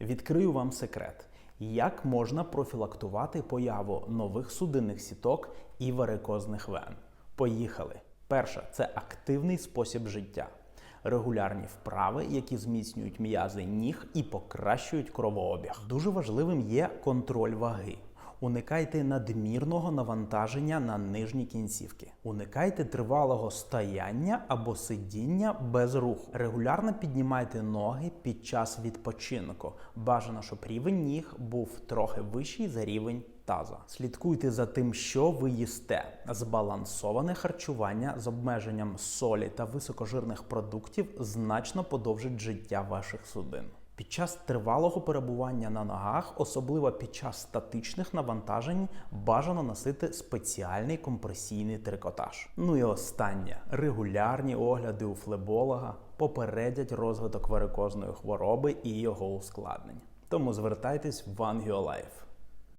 Відкрию вам секрет, як можна профілактувати появу нових судинних сіток і варикозних вен. Поїхали. Перше це активний спосіб життя. Регулярні вправи, які зміцнюють м'язи ніг і покращують кровообіг. Дуже важливим є контроль ваги. Уникайте надмірного навантаження на нижні кінцівки. Уникайте тривалого стояння або сидіння без руху. Регулярно піднімайте ноги під час відпочинку. Бажано, щоб рівень ніг був трохи вищий за рівень таза. Слідкуйте за тим, що ви їсте. Збалансоване харчування з обмеженням солі та високожирних продуктів значно подовжить життя ваших судин. Під час тривалого перебування на ногах, особливо під час статичних навантажень, бажано носити спеціальний компресійний трикотаж. Ну і останнє регулярні огляди у флеболога попередять розвиток варикозної хвороби і його ускладнень. Тому звертайтесь в Angio Life.